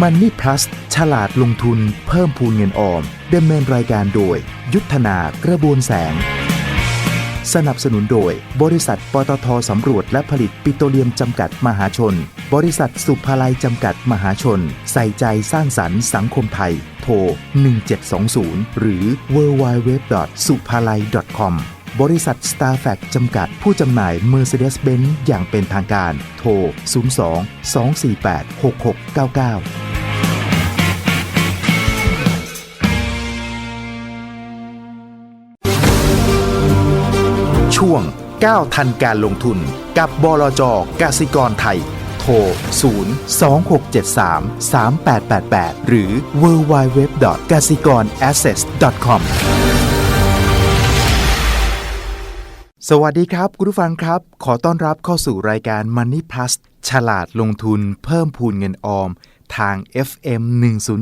มันนี่พลัสฉลาดลงทุนเพิ่มพูนเงินออมดำเนินรายการโดย ยุทธนากระบวนแสง สนับสนุนโดย บริษัทปตทสำรวจและผลิตปิโตรเลียมจำกัดมหาชน บริษัทสุภาลัยจำกัดมหาชน ใส่ใจสร้างสรรค์สังคมไทย โทร 1720 หรือ w w w s u p a l a i com บริษัท s t a r f a c จำกัดผู้จำหน่าย Mercedes-Benz อย่างเป็นทางการ โทร 02 248 6699ช่วง9ทันการลงทุนกับบลจกสิกรไทย โทร 0 2673 3888 หรือ www.gasikorasset.com สวัสดีครับ คุณผู้ฟังครับ ขอต้อนรับเข้าสู่รายการ Money Plus ฉลาดลงทุนเพิ่มพูนเงินออม ทาง FM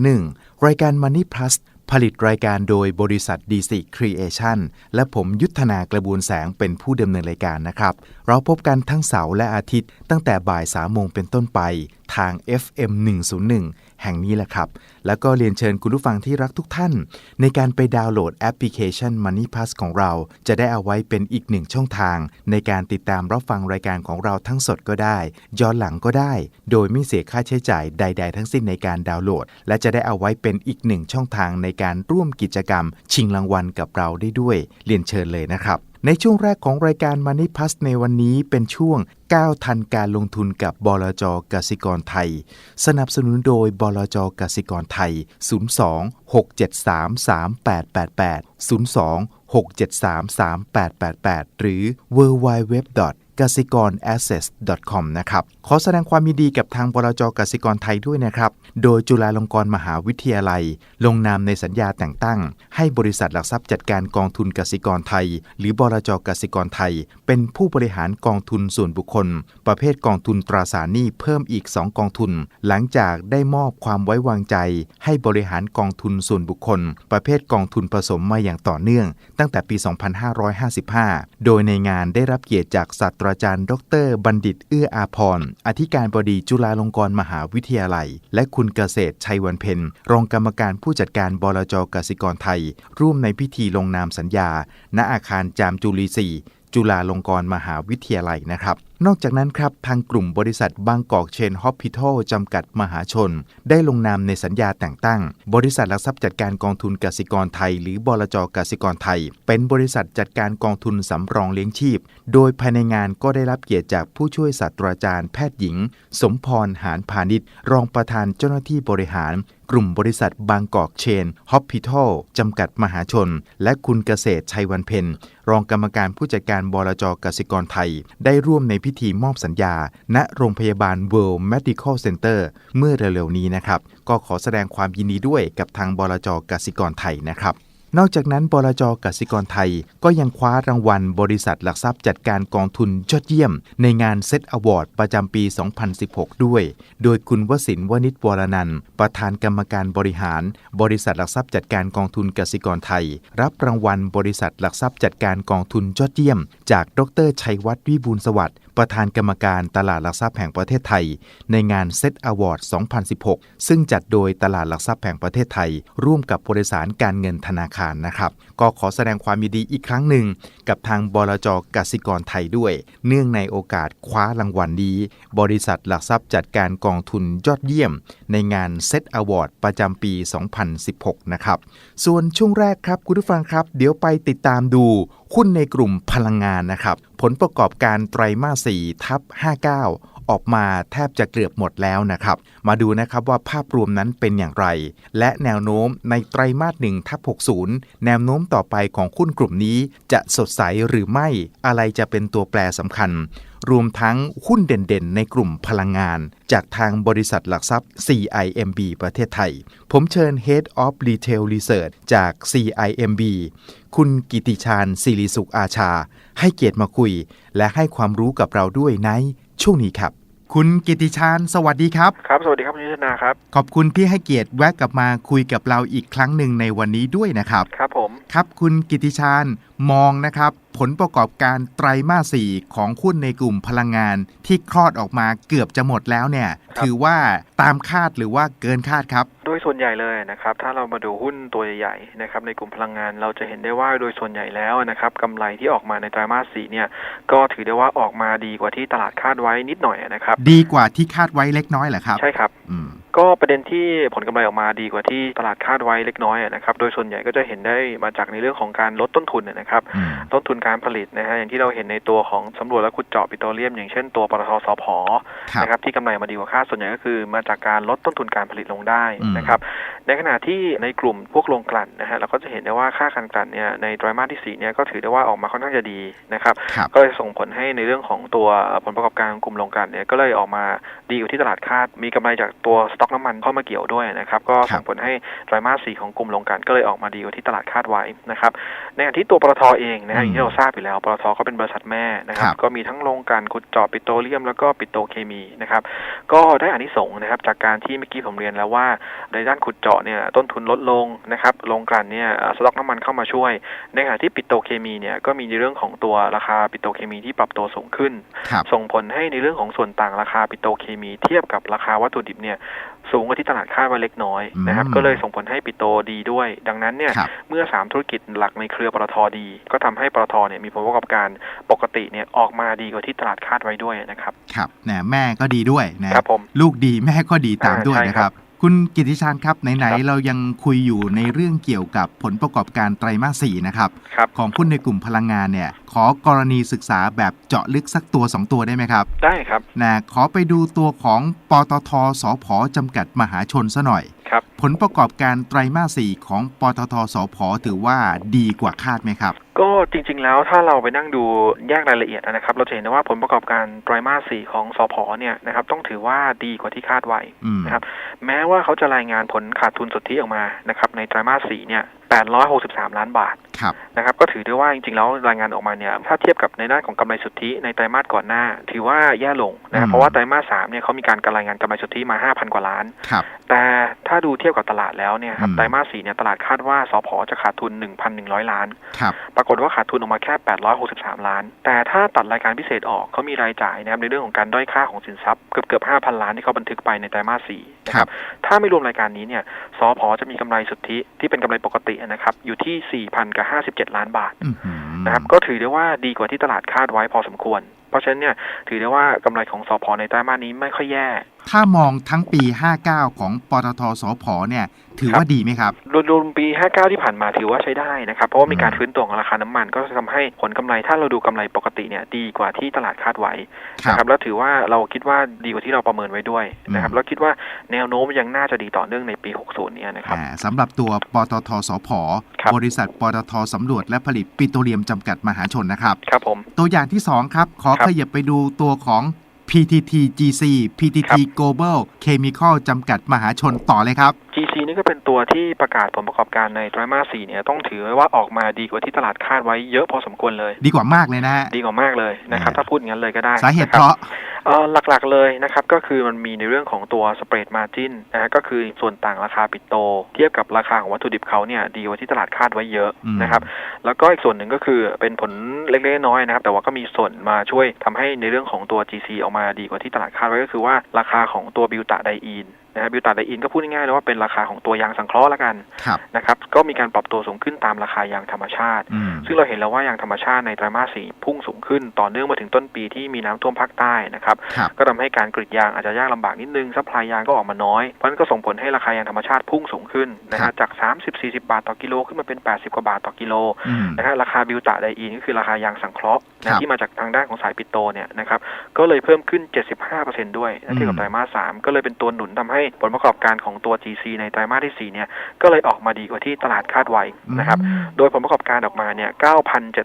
101 รายการ Money Plus ผลิตรายการโดยบริษัท DC Creation และผมยุทธนากระบวนแสงเป็นผู้ดำเนินรายการนะครับ เราพบกันทั้งเสาร์และอาทิตย์ตั้งแต่บ่าย3โมงเป็นต้นไป ทาง FM 101 แห่งนี้แหละครับ แล้วก็เรียนเชิญคุณผู้ฟังที่รักทุกท่าน ในการไปดาวน์โหลดแอปพลิเคชัน Money Plus ของเรา จะได้เอาไว้เป็นอีกหนึ่งช่องทาง ในการติดตามรับฟังรายการของเราทั้งสดก็ได้ ย้อนหลังก็ได้ โดยไม่เสียค่าใช้จ่ายใด ๆ ทั้งสิ้นในการดาวน์โหลด และจะได้เอาไว้เป็นอีกหนึ่งช่องทางในการร่วมกิจกรรม ชิงรางวัลกับเราได้ด้วย เรียนเชิญเลยนะครับ ในช่วงแรกของรายการ Money Plus ในวันนี้เป็นช่วงก้าวทันการลงทุนกับบลจกสิกรไทย สนับสนุนโดยบลจกสิกรไทย 02 673 3888 02 673 3888 หรือ www. กสิกร access com นะครับ ขอแสดงความยินดีกับทางบลจกสิกรไทยด้วยนะครับ โดยจุฬาลงกรณ์มหาวิทยาลัย ลงนามในสัญญาแต่งตั้ง ให้บริษัทหลักทรัพย์จัดการกองทุนกสิกรไทย หรือบลจกสิกรไทย เป็นผู้บริหารกองทุนส่วนบุคคล ประเภทกองทุนตราสารหนี้เพิ่มอีก 2 กองทุน หลังจากได้มอบความไว้วางใจ ให้บริหารกองทุนส่วนบุคคล ประเภทกองทุนผสมมาอย่างต่อเนื่อง ตั้งแต่ปี 2555 โดยในงานได้รับเกียรติจากศาสตราาจารย์ ดร บัณฑิตเอื้ออาพรณ์อธิการบดีจุฬาลงกรณ์มหาวิทยาลัย และคุณเกษตรชัยวันเพ็ญรองกรรมการผู้จัดการบลจกสิกรไทย ร่วมในพิธีลงนามสัญญา ณอาคารจามจุลีสีจุฬาลงกรณ์มหาวิทยาลัยนะครับ นอกจากนั้นครับ ทางกลุ่มบริษัทบางกอกเชนฮอปพิทอลจำกัดมหาชน ได้ลงนามในสัญญาแต่งตั้ง บริษัทหลักทรัพย์จัดการกองทุนกสิกรไทย หรือบลจกสิกรไทย เป็นบริษัทจัดการกองทุนสำรองเลี้ยงชีพ โดยภายในงานก็ได้รับเกียรติจากผู้ช่วยศาสตราจารย์แพทย์หญิง สมพรหานพาณิชย์ รองประธานเจ้าหน้าที่บริหาร กลุ่มบริษัทบางกอกเชนฮอปพิทอลจำกัดมหาชน และคุณเกษตรชัยวันเพ็ญรองกรรมการผู้จัดการบลจกสิกรไทย ได้ร่วมในพิธีมอบสัญญา ณโรงพยาบาล World Medical Center เมื่อเร็วๆนี้นะครับ ก็ขอแสดงความยินดีด้วยกับทางบลจกสิกรไทยนะครับนอกจากนั้นบลจกสิกรไทยก็ยังคว้ารางวัลบริษัทหลักทรัพย์จัดการกองทุนยอดเยี่ยม ในงานเซตอวอร์ดประจำปี 2016 ด้วย โดยคุณวสินวณิชวรนันประธานกรรมการบริหาร บริษัทหลักทรัพย์จัดการกองทุนกสิกรไทย รับรางวัลบริษัทหลักทรัพย์จัดการกองทุนยอดเยี่ยม จากดรชัยวัฒน์วิบูลสวัสดิ์ ประธานกรรมการตลาดหลักทรัพย์แห่งประเทศไทย ในงานเซตอวอร์ด 2016 ซึ่งจัดโดยตลาดหลักทรัพย์แห่งประเทศไทย ร่วมกับบริษัทการเงินธนาคารนะครับ ก็ขอแสดงความยินดีอีกครั้งหนึ่ง กับทางบลจกสิกรไทยด้วย เนื่องในโอกาสคว้ารางวัลนี้ บริษัทหลักทรัพย์จัดการกองทุนยอดเยี่ยม ในงานเซตอวอร์ดประจำปี 2016 นะครับ ส่วนช่วงแรกครับคุณผู้ฟังครับ เดี๋ยวไปติดตามดู หุ้นในกลุ่มพลังงานนะครับ ผลประกอบการไตรมาส4ทับ59 ออกมาแทบจะเกือบหมดแล้วนะครับ มาดูนะครับว่าภาพรวมนั้นเป็นอย่างไร และแนวโน้มในไตรมาส1ทับ60 แนวโน้มต่อไปของหุ้นกลุ่มนี้จะสดใสหรือไม่อะไรจะเป็นตัวแปรสำคัญ รวมทั้งหุ้นเด่นๆ ในกลุ่มพลังงาน จากทางบริษัทหลักทรัพย์ CIMB ประเทศไทย ผมเชิญ Head of Retail Research จาก CIMB คุณกิติชาญศิริสุขอาชา ให้เกียรติมาคุย และให้ความรู้กับเราด้วยในช่วงนี้ครับ คุณกิติชาญสวัสดีครับ ครับ สวัสดีครับคุณยุทธนาครับ ขอบคุณที่ให้เกียรติแวะกลับมาคุยกับเราอีกครั้งหนึ่งในวันนี้ด้วยนะครับ ครับผม ครับคุณกิติชาญ มองนะครับผลประกอบการไตรมาส 4 ของหุ้นในกลุ่มพลังงานที่คลอดออกมาเกือบจะหมดแล้วเนี่ยครับถือว่าตามคาดหรือว่าเกินคาดครับ โดยส่วนใหญ่เลยนะครับ ถ้าเรามาดูหุ้นตัวใหญ่ๆนะครับในกลุ่มพลังงานเราจะเห็นได้ว่าโดยส่วนใหญ่แล้วนะครับกำไรที่ออกมาในไตรมาสสี่เนี่ย ก็ถือได้ว่าออกมาดีกว่าที่ตลาดคาดไว้นิดหน่อยนะครับ ดีกว่าที่คาดไว้เล็กน้อยเหรอครับ ใช่ครับ อืม ก็ประเด็นที่ผลกำไรออกมาดีกว่าที่ตลาดคาดไว้เล็กน้อยนะครับ โดยส่วนใหญ่ก็จะเห็นได้มาจากในเรื่องของการลดต้นทุนนะครับอืมต้นทุนการผลิตนะฮะอย่างที่เราเห็นในตัวของสำรวจและขุดเจาะปิโตรเลียม อย่างเช่นตัวปตทสพครับนะครับที่กำไรมาดีกว่าคาดส่วนใหญ่ก็คือ มาจากการลดต้นทุนการผลิตลงได้อืมนะครับในขณะที่ในกลุ่มพวกโรงกลั่นนะฮะเราก็จะเห็นได้ว่าค่าการกลั่นเนี่ยในไตรมาสที่สี่เนี่ยก็ถือได้ว่าออกมาค่อนข้างจะดีนะครับครับก็เลยส่งผลให้ในเรื่องของตัวผลประกอบการของกลุ่มโรงกลั่นเนี่ยก็เลยออกมาดีกว่าที่ตลาดคาดมีกำไรจากตัวสต็อกน้ำมันเข้ามาเกี่ยวด้วยนะครับ ก็ส่งผลให้ไตรมาสสี่ของกลุ่มโรงกลั่นก็เลยออกมาดีกว่าที่ตลาดคาดไว้นะครับ ในขณะที่ตัวปตทเองนะฮะอย่างที่เราทราบอยู่แล้วปตทก็เป็นบริษัทแม่นะครับครับก็มีทั้งโรงกลั่นขุดเจาะปิโตรเลียม แล้วก็ปิโตรเคมีนะครับ ก็ได้อานิสงส์นะครับจากการที่เมื่อกี้ผมเรียนแล้วว่าในด้านขุดเจาะเนี่ยต้นทุนลดลงนะครับโรงกลั่นเนี่ยเอ่อสต็อกน้ำมันเข้ามาช่วย ในขณะที่ปิโตรเคมีเนี่ยก็มีในเรื่องของตัวราคาปิโตรเคมีที่ปรับตัวสูงขึ้นครับส่งผลให้ในเรื่องของส่วนต่างราคาปิโตรเคมี เทียบกับราคาวัตถุดิบเนี่ย สูงกว่าที่ตลาดคาดไว้เล็กน้อยนะครับอืมก็เลยส่งผลให้ปิโตรดีด้วย ดังนั้นเนี่ยครับเมื่อ 3 ธุรกิจหลักในเครือปตทดี ก็ทำให้ปตทเนี่ยมีผลประกอบการปกติเนี่ยออกมาดีกว่าที่ตลาดคาดไว้ด้วยนะครับครับแหนแม่ก็ดีด้วยนะครับผมลูกดีแม่ก็ดีตามอ่าด้วยใช่นะคครัรับบ คุณกิติชานครับไหนครับๆเรายังคุยอยู่ในเรื่องเกี่ยวกับผลประกอบการไตรมาสสี่นะครับครับของหุ้นในกลุ่มพลังงานเนี่ย ขอกรณีศึกษาแบบเจาะลึกสักตัว 2 ตัวได้ไหมครับ ได้ครับนะขอไปดูตัวของปตทสพจำกัดมหาชนซะหน่อย ครับ ผลประกอบการไตรมาสสี่ของปตทสพถือว่าดีกว่าคาดไหมครับ ก็จริง ๆ แล้วถ้าเราไปนั่งดูแยกรายละเอียดนะครับ เราจะเห็นได้ว่าผลประกอบการไตรมาสสี่ของสพเนี่ยนะครับต้องถือว่าดีกว่าที่คาดไว้อืมนะครับ แม้ว่าเขาจะรายงานผลขาดทุนสุทธิออกมานะครับในไตรมาสสี่เนี่ย 863 ล้านบาทครับนะครับก็ถือได้ว่าจริงๆแล้วรายงานออกมาเนี่ยถ้าเทียบกับในด้านของกำไรสุทธิในไตรมาสก่อนหน้า ถือว่าแย่ลงนะครัอืบมเพราะว่าไตรมาสสามเนี่ยเขามีการการรายงานกำไรสุทธิมา 5,000 กว่าล้านครับแต่ถ้าดูเทียบกับตลาดแล้วเนี่ยครับอืมไตรมาสสี่เนี่ยตลาดคาดว่าสพจะขาดทุน 1,100 ล้านครับปรากฏว่าขาดทุนออกมาแค่ 863 ล้าน แต่ถ้าตัดรายการพิเศษออกเขามีรายจ่ายนะครับในเรื่องของการด้อยค่าของสินทรัพย์เกือบเกือบ5,000 ล้านที่เขาบันทึกไปในไตรมาสสี่นะคครัรับบถ้าไม่รวมรายการนี้เนี่ยสพจะมีกำไรสุทธิที่เป็นกำไรปกตินะครับอยู่ที่ 4,000 กับ 57 ล้านบาทอื้อหือนะครับก็ถือได้ว่าดีกว่าที่ตลาดคาดไว้พอสมควร เพราะฉะนั้นเนี่ยถือได้ว่ากำไรของสพในไตรมาสนี้ไม่ค่อยแย่ถ้ามองทั้งปี 59 ของปตทสพเนี่ยถือว่าดีไหมครับ รวมๆปี 59 ที่ผ่านมาถือว่าใช้ได้นะครับ เพราะว่ามีการอืมฟื้นตัวของราคาน้ำมัน ก็จะทำให้ผลกำไรถ้าเราดูกำไรปกติเนี่ยดีกว่าที่ตลาดคาดไว้ครับนะครับแล้วถือว่าเราคิดว่าดีกว่าที่เราประเมินไว้ด้วยนะครับอืมแล้วคิดว่าแนวโน้มยังน่าจะดีต่อเนื่องในปี 60 เนี่ยนะครับอ่าสำหรับตัวปตทสพครับบริษัทปตทสำรวจและผลิตปิโตรเลียมจำกัดมหาชนนะครับครับผมตัวอย่างที่2ครับขอครับขยับไปดูตัวของ PTT GC ค PTT รับ Global Chemical จำกัดมหาชนต่อเลยครับ GC นี่ ก็เป็นตัวที่ประกาศผลประกอบการในไตรมาส4เนี่ยต้องถือไว้ว่าออกมาดีกว่าที่ตลาดคาดไว้เยอะพอสมควรเลย ดีกว่ามากเลยนะฮะดีกว่ามากเลยนะครับอ่าถ้าพูดงั้นเลยก็ได้สาเหตุนะคเพรับราะเอ่อหลักๆเลยนะครับก็คือมันมีในเรื่องของตัวสเปรดมาจินนะฮะก็คือส่วนต่างราคาปิโต เทียบกับราคาของวัตถุดิบเขาเนี่ยดีกว่าที่ตลาดคาดไว้เยอะอืมนะครับแล้วก็อีกส่วนหนึ่งก็คือเป็นผลเล็กๆน้อยๆนะครับแต่ว่าก็มีส่วนมาช่วยทำให้ในเรื่องของตัว GC ออกมาดีกว่าที่ตลาดคาดไว้ก็คือว่าราคาของตัวบิวตาไดอีน นะฮะบิวตาไดอีนก็พูดง่ายๆเลยว่าเป็นราคาของตัวยางสังเคราะห์ละกันครับนะครับก็มีการปรับตัวสูงขึ้นตามราคายางธรรมชาติอืมซึ่งเราเห็นแล้วว่ายางธรรมชาติในไตรมาสสี่พุ่งสูงขึ้นต่อเนื่องมาถึงต้นปีที่มีน้ำท่วมภาคใต้นะครับครับก็ทำให้การกรีดยางอาจจะยากลำบากนิดนึงซัพพลายยางก็ออกมาน้อยเพราะฉะนั้นก็ส่งผลให้ราคายางธรรมชาติพุ่งสูงขึ้นนะครัฮะบจาก 30-40 บาทต่อกิโลขึ้นมาเป็น 80 กว่าบาทต่อกิโลอืมนะฮะราคาบิวตาไดอีนก็คือราคายางสังเคราะห์ครันะบที่มาจากทางด้านของสายปิโตเนี่ยนะครับก็เลยเพิ่มขึ้น 75%ด้วยนะเทียบกับอืมไตรมาสสามก็เลยเป็นตัวหนุนทำให้ผลประกอบการของตัว GC ในไตรมาสที่สี่เนี่ยก็เลยออกมาดีกว่าที่ตลาดคาดไว้นะครับอืมโดยผลประกอบการออกมาเนี่ย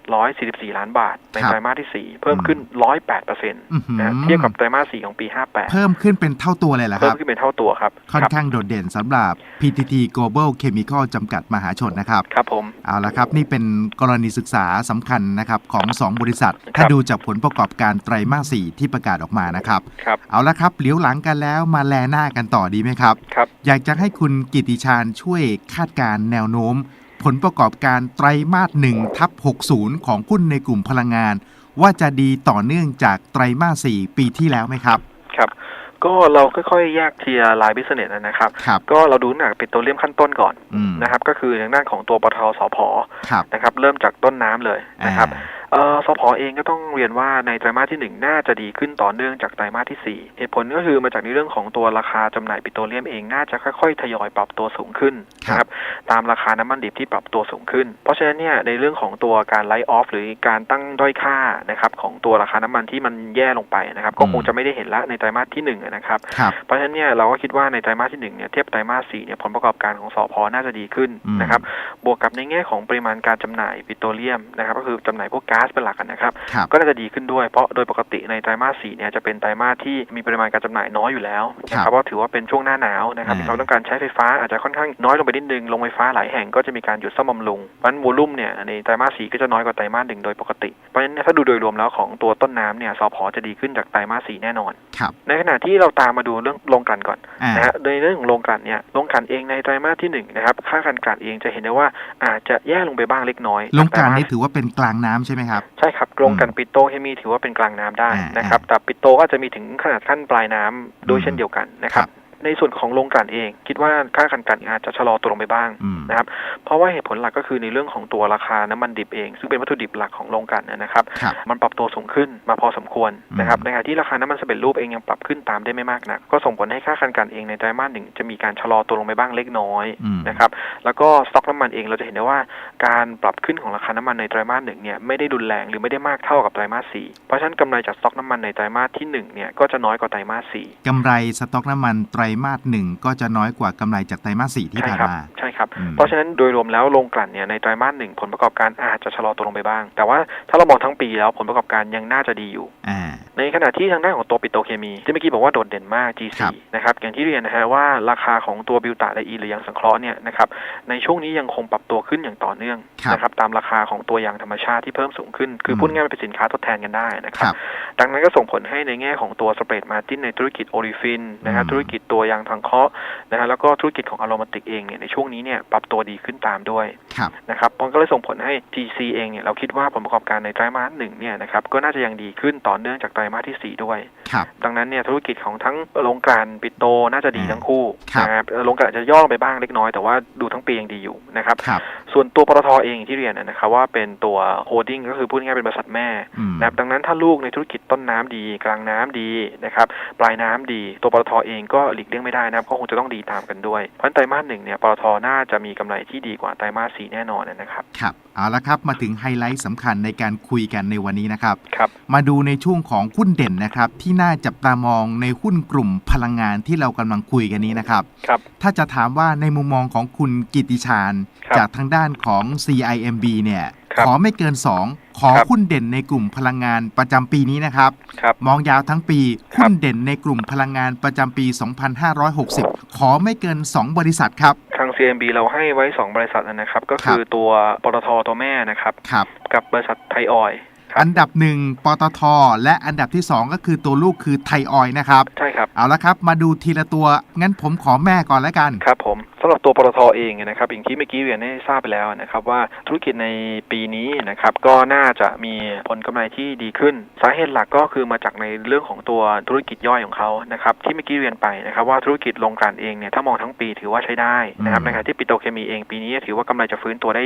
9,744 ล้านบาท ในครับไตรมาสที่ 4 เพิ่มขึ้น 108เปอร์เซ็นต์อื้อหือนะเทียบกับไตรมาส 4 ของปี 58 เพิ่มขึ้นเป็นเท่าตัวเลยเหรอคเพิ่มรับขึ้นเป็นเท่าตัวครับ ค่อนครับข้างโดดเด่นสำหรับ PTT Global Chemical จำกัดมหาชนนะครับ ครับผม เอาละครับนี่เป็นกรณีศึกษาสำคัญนะครับของ 2 บริษัทครับถ้าดูจากผลประกอบการไตรมาส4ที่ประกาศออกมานะครับ ครับ เอาละครับเหลียวหลังกันแล้วมาแลหน้ากันต่อดีไหมครับ ครับ อยากจะให้คุณกิติชาญช่วยคาดการณ์แนวโน้ม ผลประกอบการไตรมาส1ทับ60ของหุ้นในกลุ่มพลังงาน ว่าจะดีต่อเนื่องจากไตรมาส4ปีที่แล้วไหมครับ ครับก็เราค่อยๆแยกเทียร์รายบิสเนสนะครับครับก็เราดูหนักปิโตรเลียมขั้นต้นก่อนอืมนะครับ ก็คือทางด้านของตัวปตทสพครับนะครับ เริ่มจากต้นน้ำเลยนะครับอ่า เอ่อสพเองก็ต้องเรียนว่าในไตรมาสที่หนึ่งน่าจะดีขึ้นต่อเนื่องจากไตรมาสที่สี่เหตุผลก็คือมาจากในเรื่องของตัวราคาจำหน่ายปิโตรเลียมเองน่าจะค่อยๆ ทยอยปรับตัวสูงขึ้นนะครับตามราคาน้ำมันดิบที่ปรับตัวสูงขึ้น เพราะฉะนั้นเนี่ยในเรื่องของตัวการไลท์ออฟหรือการตั้งด้อยค่านะครับของตัวราคาน้ำมันที่มันแย่ลงไปนะครับก็คงจะไม่ได้เห็นละในไตรมาสที่หนึ่งนะครับครับเพราะฉะนั้นเนี่ยเราก็คิดว่าในไตรมาสที่หนึ่งเนี่ยเทียบไตรมาสสี่เนี่ยผลประกอบการของสอพน่าจะดีขึ้นอืมนะครับบวกกับในแง่ของปริมาณการจำหน่ายปิโตรเลียมนะครับก็คือจำหน่ายพวกก๊าซเป็นหลักอะนะครับครับ ก็น่าจะดีขึ้นด้วยเพราะโดยปกติในไตรมาสสี่เนี่ยจะเป็นไตรมาสที่มีปริมาณการจำหน่ายน้อยอยู่แล้วนะคครัรับบเพราะถือว่าเป็นช่วงหน้าหนาวนะครับอ่ามีความต้องการใช้ไฟฟ้าอาจจะค่อนข้างน้อยลงไปนิดนึงโรงไฟฟ้าหลายแห่งก็จะมีการหยุดซ่อมบำรุงเพราะฉะนั้นวอลุ่มเนี่ยในไตรมาสสี่ก็จะน้อยกว่าไตรมาสหนึ่งโดยปกติเพราะฉะนั้นเนี่ยถ้าดูโดยรวมแล้วของตัวต้นน้ำเนี่ยสพจะดีขึ้นจากไตรมาสสี่แน่นอนครับในขณะที่เราตามมาดูเรื่องโรงกลั่นก่อนอ่านะฮะโดยเรื่องของโรงกลั่นเนี่ยโรงกลั่นเองในไตรมาสที่หนึ่งนะครับค่าการกลั่นเองจะเห็นได้ว่าอาจจะแย่ลงไปบ้างเล็กน้อยลงกลั่นจไตรมาสนี่ถือว่าเป็นกลางน้ำใช่ไหมครับใช่ครับโรงกลั่นปิโตรเคมีถือว่าเป็นกลางน้ำได้อ่านนะครับ แต่ปิโตรก็อาจจะมีถึงขนาดขั้นปลายน้ำโดยอืมเช่นเดียวกันนะครับครับ ในส่วนของโรงกลั่นเอง คิดว่าค่าการกลั่นอาจจะชะลอตัวลงไปบ้างอืมนะครับ เพราะว่าเหตุผลหลักก็คือในเรื่องของตัวราคาน้ำมันดิบเอง ซึ่งเป็นวัตถุดิบหลักของโรงกลั่นเนยนะครับครับ มันปรับตัวสูงขึ้นมาพอสมควรนะครับอืมในขณะที่ราคาน้ำมันสำเร็จรูปเองยังปรับขึ้นตามได้ไม่มากนักก็ส่งผลให้ค่าการกลั่นเองในไตรมาสหนึ่งจะมีการชะลอตัวลงไปบ้างเล็กน้อยอืมนะครับ แล้วก็สต็อกน้ำมันเองเราจะเห็นได้ว่าการปรับขึ้นของราคาน้ำมันในไตรมาสหนึ่งเนี่ยไม่ได้รุนแรงหรือไม่ได้มากเท่ากับไตรมาสสี่เพราะฉะนั้นกำไรจากสต็อกน้ำมันในไตรมาสที่หนึ่งเนี่ยก็จะน้อยกว่าไตรมาสสี่กำไรสต็อกน้ำมันไตรมาสหนึ่งก็จะน้อยกว่ากำไรจากไตรมาสสี่ที่ใช่ผ่านครับมาใช่ครับอืมเพราะฉะนั้นโดยรวมแล้วโรงกลั่นเนี่ยในไตรมาสหนึ่งผลประกอบการอาจจะชะลอตัวลงไปบ้าง แต่ว่าถ้าเรามองทั้งปีแล้วผลประกอบการยังน่าจะดีอยู่อ่าในขณะที่ทางด้านของตัวปิโตรเคมีที่เมื่อกี้บอกว่าโดดเด่นมาก GC ครับนะครับอย่างที่เรียนนะฮะว่าราคาของตัวบิวตาและอีหรือยางสังเคราะห์เนี่ยนะครับในช่วงนี้ยังคงปรับตัวขึ้นอย่างต่อเนื่องครับนะครับตามราคาของตัวยางธรรมชาติที่เพิ่มสูงขึ้น คืออมพูดง่ายๆมันเป็นสินค้าทดแทนกันได้นะคครับรับดังนั้นก็ส่งผลให้ในแง่ของตัวสเปรดมาจิ้นในธุรกิจโอลิฟินนะฮะอืมธุรกิจตัวยางสังเคราะห์นะฮะแล้วก็ธุรกิจของอโรมาติกเองเนี่ยในช่วงนี้เนี่ยปรับตัวดีขึ้นตามด้วยครับนะครับมันก็เลยส่งผลให้ GC เองเนี่ยเราคิดว่าผลประกอบการในไตรมาสหนึ่งเนี่ยนะครับก็น่าจะยังดีขึ้นต่อเนื่องจากไตรมาสที่สี่ด้วยครับดังนั้นเนี่ยธุรกิจของทั้งโรงกลั่นปิโตรน่าจะดีอ่าทั้งคู่ครับนะครับเอ่อโรงกลั่นอาจจะย่อลงไปบ้างเล็กน้อยแต่ว่าดูทั้งปียังดีอยู่นะครับครับส่วนตัวปตทเองที่เรียนนะนะครับว่าเป็นตัวโฮดดิ้งก็คือพูดง่ายๆเป็นบริษัทแม่อืมนะครับดังนั้นถ้าลูกในธุรกิจต้นน้ำดีกลางน้ำดีนะครับปลายน้ำดี ตัวปตทเองก็หลีกเลี่ยงไม่ได้นะครับก็คงจะต้องดีตามกันด้วย เพราะฉะนั้นไตรมาสหนึ่งเนี่ยปตทน่าจะมีกำไรที่ดีกว่าไตรมาสสี่แน่นอนนะครับครับเอาละครับมาถึงไฮไลท์สำคัญในการคุยกันในวันนี้นะครับครับ มาดูในช่วงของหุ้นเด่นนะครับ ที่น่าจับตามองในหุ้นกลุ่มพลังงานที่เรากำลังคุยกันนี้นะครับครับ ถ้าจะถามว่าในมุมมองของคุณกิติชาญครับจากทางด้านของ CIMB เนี่ยครับ ขอไม่เกิน 2 ขอครับหุ้นเด่นในกลุ่มพลังงานประจำปีนี้นะครับครับ มองยาวทั้งปีครับหุ้นเด่นในกลุ่มพลังงานประจำปี 2560 ขอไม่เกิน 2 บริษัทครับ ทาง CMB เราให้ไว้ 2 บริษัทนะครับ ก็คือตัวปตทตัวแม่นะครับครับกับบริษัทไทยออยล์ครับอันดับหนึ่งปตท และอันดับที่ 2 ก็คือตัวลูกคือไทยออยล์นะครับ ใช่ครับ เอาละครับ มาดูทีละตัว งั้นผมขอแม่ก่อนแล้วกัน ครับผม สำหรับตัวปตทเองนะครับอย่างที่เมื่อกี้เรียนได้ทราบไปแล้วนะครับว่าธุรกิจในปีนี้นะครับก็น่าจะมีผลกำไรที่ดีขึ้น สาเหตุหลักก็คือมาจากในเรื่องของตัวธุรกิจย่อยของเขานะครับที่เมื่อกี้เรียนไปนะครับว่าธุรกิจโรงกลั่นเองเนี่ยถ้ามองทั้งปีถือว่าใช้ได้นะครับในขณะที่ปิโตรเคมีเองปีนี้ถือว่ากำไรจะฟื้นตัวได้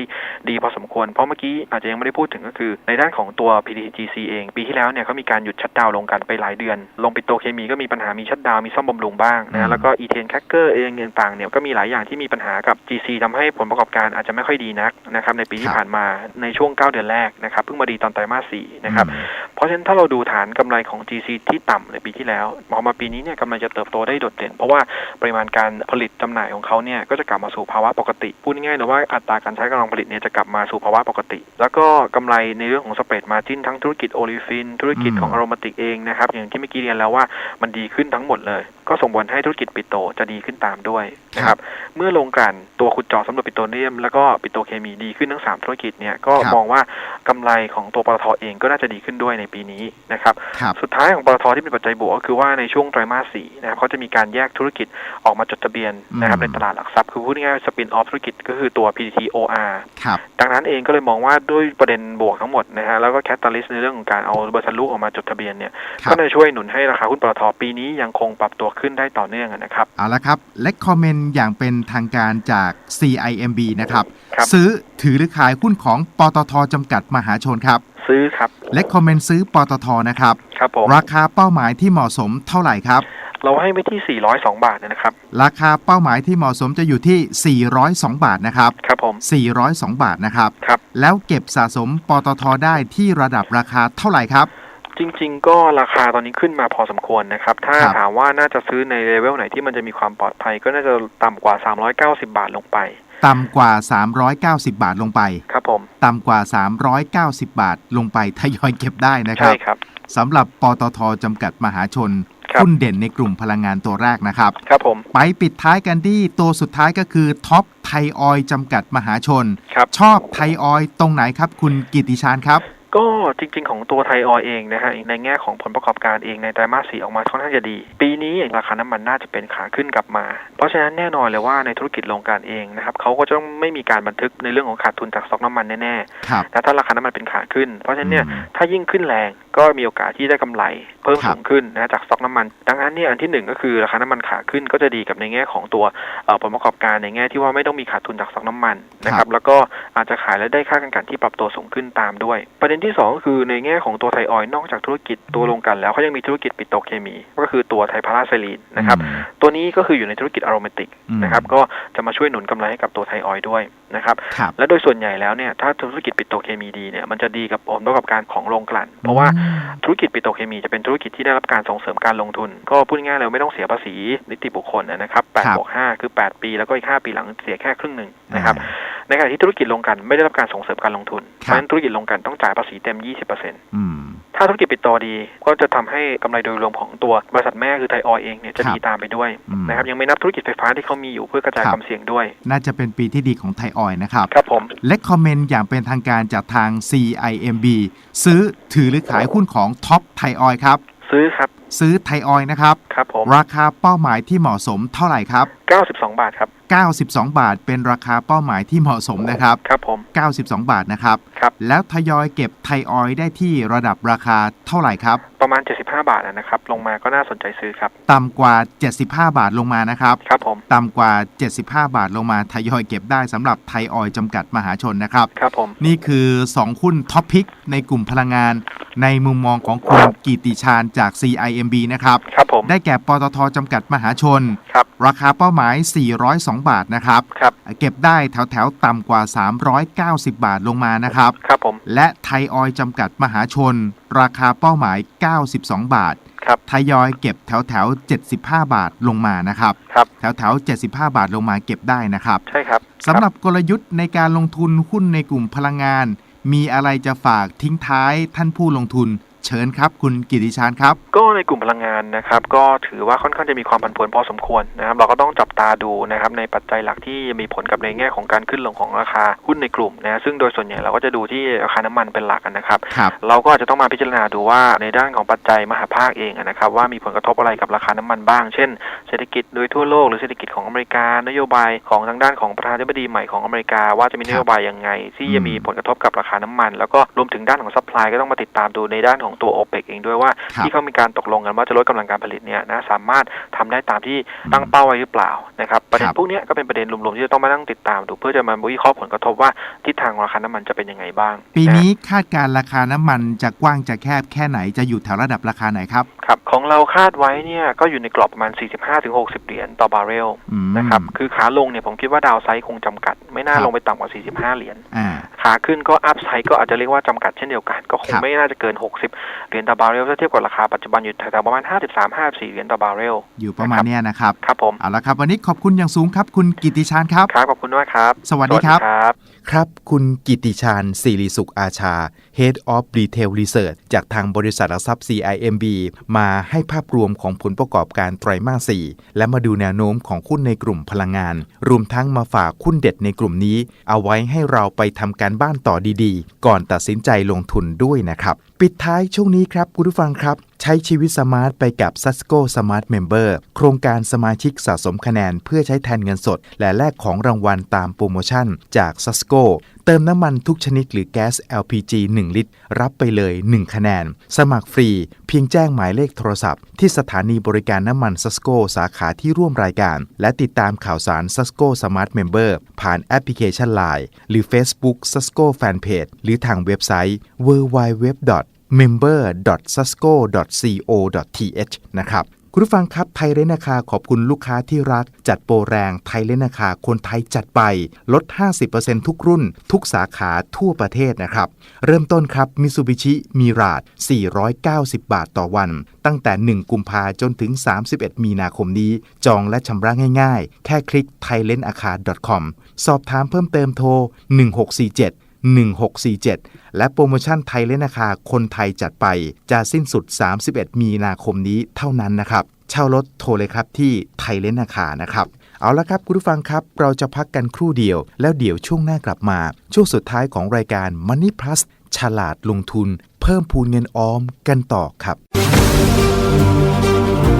ดีพอสมควร เพราะเมื่อกี้อาจจะยังไม่ได้พูดถึงก็คือ ในด้านของตัว PTGC เอง ปีที่แล้วเนี่ยเขามีการหยุดชัดดาวน์ลงกันไปหลายเดือน ลงปิโตรเคมีก็มีปัญหามีชัดดาวน์มีซ่อมบำรุงบ้างนะแล้วก็อีเทนแคคเกอร์เองต่างๆเนี่ยก็มีหลายอย่างที่มีปัญหากับ GC ทำให้ผลประกอบการอาจจะไม่ค่อยดีนักนะครับในปีที่ครับผ่านมาในช่วง 9 เดือนแรกนะครับเพิ่งมาดีตอนไตรมาส4นะครับอืมเพราะฉะนั้นถ้าเราดูฐานกำไรของ GC ที่ต่ำในปีที่แล้วพอมาปีนี้เนี่ยกำไรจะเติบโตได้โดดเด่น เพราะว่าปริมาณการผลิตจำหน่ายของเขาเนี่ยก็จะกลับมาสู่ภาวะปกติพูดง่ายๆเลยว่าอัตราการใช้กำลังผลิตเนี่ยจะกลับมาสู่ภาวะปกติ แล้วก็กำไรในเรื่องของสเปรดมาจินทั้งธุรกิจโอลิฟิน ธุรกิจของอืมอโรมาติกเองนะครับอย่างที่เมื่อกี้เรียนแล้วว่ามันดีขึ้นนทั้งหมดเลย ก็ส่งผลให้ธุรกิจปิโตรจะดีขึ้นตามด้วยนะครับเมื่อโรงกลั่นตัวขุดเจาะสำรวจปิโตรเลียม แล้วก็ปิโตรเคมีดีขึ้นทั้ง 3 ธุรกิจเนี่ยก็ครับมองว่ากำไรของตัวปตทเองก็น่าจะดีขึ้นด้วยในปีนี้นะครับครับสุดท้ายของปตทที่เป็นปัจจัยบวกก็คือว่าในช่วงไตรมาสสี่นะครับเขาจะมีการแยกธุรกิจออกมาจดทะเบียนนะครับอืมในตลาดหลักทรัพย์คือพูดง่ายๆสปินออฟธุรกิจก็คือตัว PTT OR ครับดังนั้นเองก็เลยมองว่าด้วยประเด็นบวกทั้งหมดนะฮะแล้วก็แคตตาลิสในเรื่องของการเอาบริษัทลูกออกมาจดทะเบียนเนี่ยครัก็บจะช่วยหนุนให้ราคาหุ้นปตทปีนี้ยังคงปรับตัวขึ้นได้ต่อเนื่องอะนะครับเอาละครับและคอมเมนต์อย่างเป็นทางการจาก CIMB นะครับ ครับ ซื้อถือหรือขายหุ้นของปตทจำกัดมหาชนครับ ซื้อครับและคอมเมนต์ซื้อปตทนะครับ ครับผมราคาเป้าหมายที่เหมาะสมเท่าไหร่ครับ เราให้ไว้ที่ 402 บาทนะครับ ราคาเป้าหมายที่เหมาะสมจะอยู่ที่ 402 บาทนะครับ ครับผม402 บาทนะครับ ครับ แล้วเก็บสะสมปตทได้ที่ระดับราคาเท่าไหร่ครับ จริง ๆ ก็ราคาตอนนี้ขึ้นมาพอสมควรนะครับ ถ้าครับ ถามว่าน่าจะซื้อในเลเวลไหนที่มันจะมีความปลอดภัย ก็น่าจะต่ำกว่า 390 บาทลงไป ต่ำกว่า 390 บาทลงไป ครับผม ต่ำกว่า 390 บาทลงไปทยอยเก็บได้นะครัใช่บครับ สำหรับปตทจำกัดมหาชนครับ หุ้นเด่นในกลุ่มพลังงานตัวแรกนะครับ ครับผม ไปปิดท้ายกันที่ตัวสุดท้ายก็คือท็อปไทยออยล์จำกัดมหาชน ครับ ชอบไทยออยล์ตรงไหนครับคุณกิติชานครับ ก็จริง ๆ ของตัวไทยออยล์เองนะฮะในแง่ของผลประกอบการเองในไตรมาสสี่ออกมาค่อนข้างจะดี ปีนี้ราคาน้ำมันน่าจะเป็นขาขึ้นกลับมา เพราะฉะนั้นแน่นอนเลยว่าในธุรกิจโรงกลั่นเองนะครับเขาก็จะต้องไม่มีการบันทึกในเรื่องของขาดทุนจากสต็อกน้ำมันแน่ครับๆแต่ถ้าราคาน้ำมันเป็นขาขึ้น เพราะฉะนั้นเนี่ยอืมถ้ายิ่งขึ้นแรงก็มีโอกาสที่ได้กำไรเพิ่มครับสูงขึ้นนะจากสต็อกน้ำมัน ดังนั้นเนี่ยอันที่หนึ่งก็คือราคาน้ำมันขาขึ้นก็จะดีกับในแง่ของตัวเอ่อผลประกอบการในแง่ที่ว่าไม่ต้องมีขาดทุนจากสต็อกน้ำมันนะคครัรับบแล้วก็อาจจะขายและได้ค่ากันกันที่ปรับตัวสูงขึ้นตามด้วย ประเด็นที่สองก็คือในแง่ของตัวไทยออยล์นอกจากธุรกิจตัวโรงกลันแล้วเขายังมีธุรกิจปิโตรเคมี ก็คือตัวไทยพาราไซลีนนะครับอืมตัวนี้ก็คืออยู่ในธุรกิจอโรมาติกอืมนะครับก็จะมาช่วยหนุนกำไรให้กับตัวไทยออยล์ด้วยนะครับครับและโดยส่วนใหญ่แล้วเนี่ยถ้าธุรกิจปิโตรเคมีดีเนี่ยมันจะดีกับผลประกอบการของโรงกลั่น เพราะว่าอืมธุรกิจปิโตรเคมีจะเป็นธุรกิจที่ได้รับการส่งเสริมการลงทุน ก็พูดง่ายๆเลยไม่ต้องเสียภาษีนิติบุคคลนะครับครับ8บวก5คือ8ปี แล้วก็อีก5ปีหลังเสียแค่ครึ่งหนึ่งนะครับในขณะที่ธุรกิจโรงกลันไม่ได้รับการส่งเสริมการลงทุนเพครับราะฉะนั้นธุรกิจโรงกลันต้องจ่ายภาษีเต็ม 20%อืมถ้าธุรกิจปิดตัวดี ก็จะทำให้กำไรโดยรวมของตัวบริษัทแม่คือไทยออยล์เองเนี่ยจะครับดีตามไปด้วยอืมนะครับยังไม่นับธุรกิจไฟฟ้าที่เขามีอยู่เพื่อกระจายครับความเสี่ยงด้วย น่าจะเป็นปีที่ดีของไทยออยล์นะครับครับผมและคอมเมนต์อย่างเป็นทางการจากทาง CIMB ซื้อถือหรือขายหุ้นของท็อปไทยออยล์ครับซื้อครับซื้อไทยออยล์นะครับครับผมราคาเป้าหมายที่เหมาะสมเท่าไหร่ครับ 92 บาทครับ 92 บาทเป็นราคาเป้าหมายที่เหมาะสมนะครับ ครับผม 92 บาทนะครับ ครับ แล้วทยอยเก็บไทยออยล์ได้ที่ระดับราคาเท่าไหร่ครับ ประมาณ 75 บาทนะครับ ลงมาก็น่าสนใจซื้อครับ ต่ำกว่า 75 บาทลงมานะครับ ครับผม ต่ำกว่า 75 บาทลงมาทยอยเก็บได้สำหรับไทยออยล์จำกัดมหาชนนะครับ ครับผม นี่คือ 2 หุ้นท็อปพิกในกลุ่มพลังงาน ในมุมมองของคุณกิติชาญจาก CIMB นะครับ ครับผม ได้แก่ปตทจำกัดมหาชน ครับ ราคาเป้าหมาย402 บาทนะครับ ครับ เก็บได้แถวแถวๆต่ำกว่า 390 บาทลงมานะครับ ครับผม และไทยออยล์จำกัดมหาชน ราคาเป้าหมาย 92 บาท ครับทยอยเก็บแถวแถวๆ75 บาทลงมานะครับ ครับ แถวแถวๆ75 บาทลงมาเก็บได้นะครับใช่ครับสำหรับกลยุทธ์ในการลงทุนหุ้นในกลุ่มพลังงาน มีอะไรจะฝากทิ้งท้ายท่านผู้ลงทุน เชิญครับ คุณกิติชานครับ ก็ในกลุ่มพลังงานนะครับ ก็ถือว่าค่อนข้างจะมีความผันผวนพอสมควรนะครับ เราก็ต้องจับตาดูนะครับ ในปัจจัยหลักที่มีผลกับในแง่ของการขึ้นลงของราคาหุ้นในกลุ่มนะซึ่งโดยส่วนใหญ่เราก็จะดูที่ราคาน้ำมันเป็นหลักนะครับครับเราก็อาจจะต้องมาพิจารณาดูว่าในด้านของปัจจัยมหาภาคเองอะนะครับ ว่ามีผลกระทบอะไรกับราคาน้ำมันบ้าง เช่น เศรษฐกิจโดยทั่วโลกหรือเศรษฐกิจของอเมริกานโยบายของทางด้านของประธานาธิบดีใหม่ของอเมริกา ว่าจะมีนโยบายยังไง ที่จะมีผลกระทบกับราคาน้ำมัน แล้วก็รวมถึงด้านของซัพพลายก็ต้องมาติดตามดูในด้านของตัวโอเปกเองด้วยว่าครับที่เขามีการตกลงกันว่าจะลดกำลังการผลิตเนี่ยนะสามารถทำได้ตามที่ตั้งเป้าไว้หรือเปล่านะครับประเด็นครับพวกเนี้ยก็เป็นประเด็นรวมๆที่จะต้องมานั่งติดตามดูเพื่อจะมาวิเคราะห์ผลกระทบว่าทิศทางราคาน้ำมันจะเป็นยังไงบ้าง ปีะนี้คาดการณ์ราคาน้ำมันจะกว้างจะแคบแค่ไหนจะอยู่แถวระดับราคาไหนครับครับของเราคาดไว้เนี่ยก็อยู่ในกรอบประมาณ 45-60 เหรียญต่อบาร์เรลอืมนะครับคือขาลงเนี่ยผมคิดว่าดาวไซด์คงจำกัด ไม่น่าครับลงไปต่ำกว่า 45 เหรียญอ่าขาขึ้นก็อัพไซด์ก็อาจจะเรียกว่าจำกัดเช่นเดียวกัน ก็คงครับไม่น่าจะเกิน 60เหรียญต่อบาร์เรลถ้าเทียบกับราคาปัจจุบันอยู่แถวๆประมาณ 53-54 เหรียญต่อบาร์เรลอยู่ประมาณเนี้ยนะครับ ครับผม เอาละครับ วันนี้ขอบคุณอย่างสูงครับ คุณกิติชานครับ ครับ ขอบคุณมากครับ สวัสดีครับ ครับ คุณกิติชาญศิริสุขอาชา Head of Retail Research จากทางบริษัทหลักทรัพย์ CIMB มาให้ภาพรวมของผลประกอบการไตรมาส 4 และมาดูแนวโน้มของหุ้นในกลุ่มพลังงาน รวมทั้งมาฝากหุ้นเด็ดในกลุ่มนี้ เอาไว้ให้เราไปทำการบ้านต่อดีๆ ก่อนตัดสินใจลงทุนด้วยนะครับ ปิดท้ายช่วงนี้ครับคุณผู้ฟังครับ ใช้ชีวิตสมาร์ทไปกับ s a s c o Smart Member โครงการสมาชิกสะสมคะแนนเพื่อใช้แทนเงินสด และแลกของรางวัลตามโปรโมชั่นจาก s a s c o เติมน้ำมันทุกชนิดหรือแก๊ส LPG 1 ลิตร รับไปเลย 1 คะแนน สมัครฟรี เพียงแจ้งหมายเลขโทรศัพท์ ที่สถานีบริการน้ำมัน s a s c o สาขาที่ร่วมรายการ และติดตามข่าวสาร s a s c o Smart Member ผ่านแอปพลิเคชัน Line หรือ Facebook s a s c o Fanpage หรือทางเว็บไซต์ www member.sasco.co.th นะครับคุณผู้ฟังครับไทยเลนาคาขอบคุณลูกค้าที่รัก จัดโปรแรงไทยเลนาคาคนไทยจัดไป ลด 50%ทุกรุ่น ทุกสาขาทั่วประเทศนะครับ เริ่มต้นครับมิ t ูบิชิมีราด 490 บาทต่อวัน ตั้งแต่ 1 กุมภาจนถึง 31 มีนาคมนี้ จองและชำระง่ายๆ แค่คลิก thailandacar.com สอบถามเพิ่มเติมโทร 1647 1647 และโปรโมชั่นไทยเลนาคาคนไทยจัดไป จะสิ้นสุด 31 มีนาคมนี้เท่านั้นนะครับ เช่ารถโทรเลยครับที่ไทยเลนาคานะครับเอาละครับ คุณผู้ฟังครับ เราจะพักกันครู่เดียว แล้วเดี๋ยวช่วงหน้ากลับมา ช่วงสุดท้ายของรายการ Money Plus ฉลาดลงทุน เพิ่มพูนเงินออมกันต่อครับ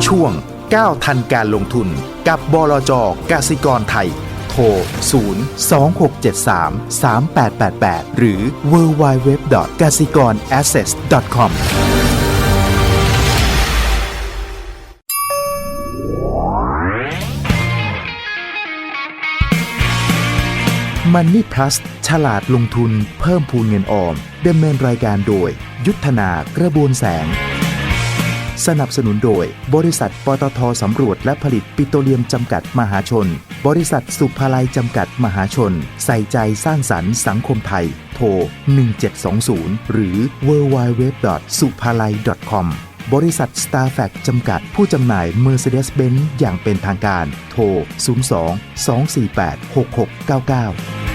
ช่วง 9 ทันการลงทุน กับบลจกสิกรไทย ร 0 2 6 7 3 3 8 8 8 หรือ w w w g a s i k o r a s s e s c o m Money Plus ฉลาดลงทุนเพิ่มพูนเงินออมดำเนินรายการโดย ยุทธนากระบวนแสง สนับสนุนโดย บริษัทปตทสำรวจและผลิตปิโตรเลียมจำกัดมหาชน บริษัทสุภาลัยจำกัดมหาชน ใส่ใจสร้างสรรค์สังคมไทย โทร 1720 หรือ w w w s u p a l a i com บริษัท s t a r f a c จำกัดผู้จำหน่าย Mercedes-Benz อย่างเป็นทางการ โทร 02 248 6699